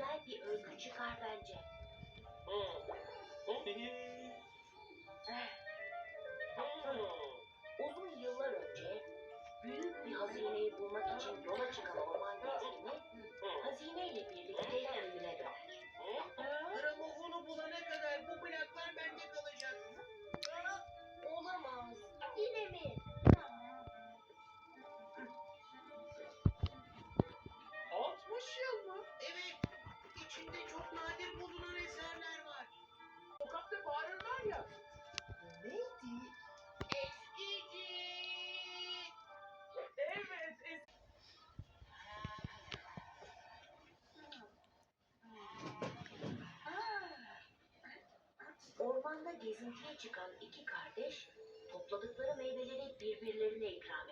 güzel bir öykü çıkar bence. Uzun ya. Neydi? Eskici. Evet. Es Ormanda gezintiye çıkan iki kardeş topladıkları meyveleri birbirlerine ikram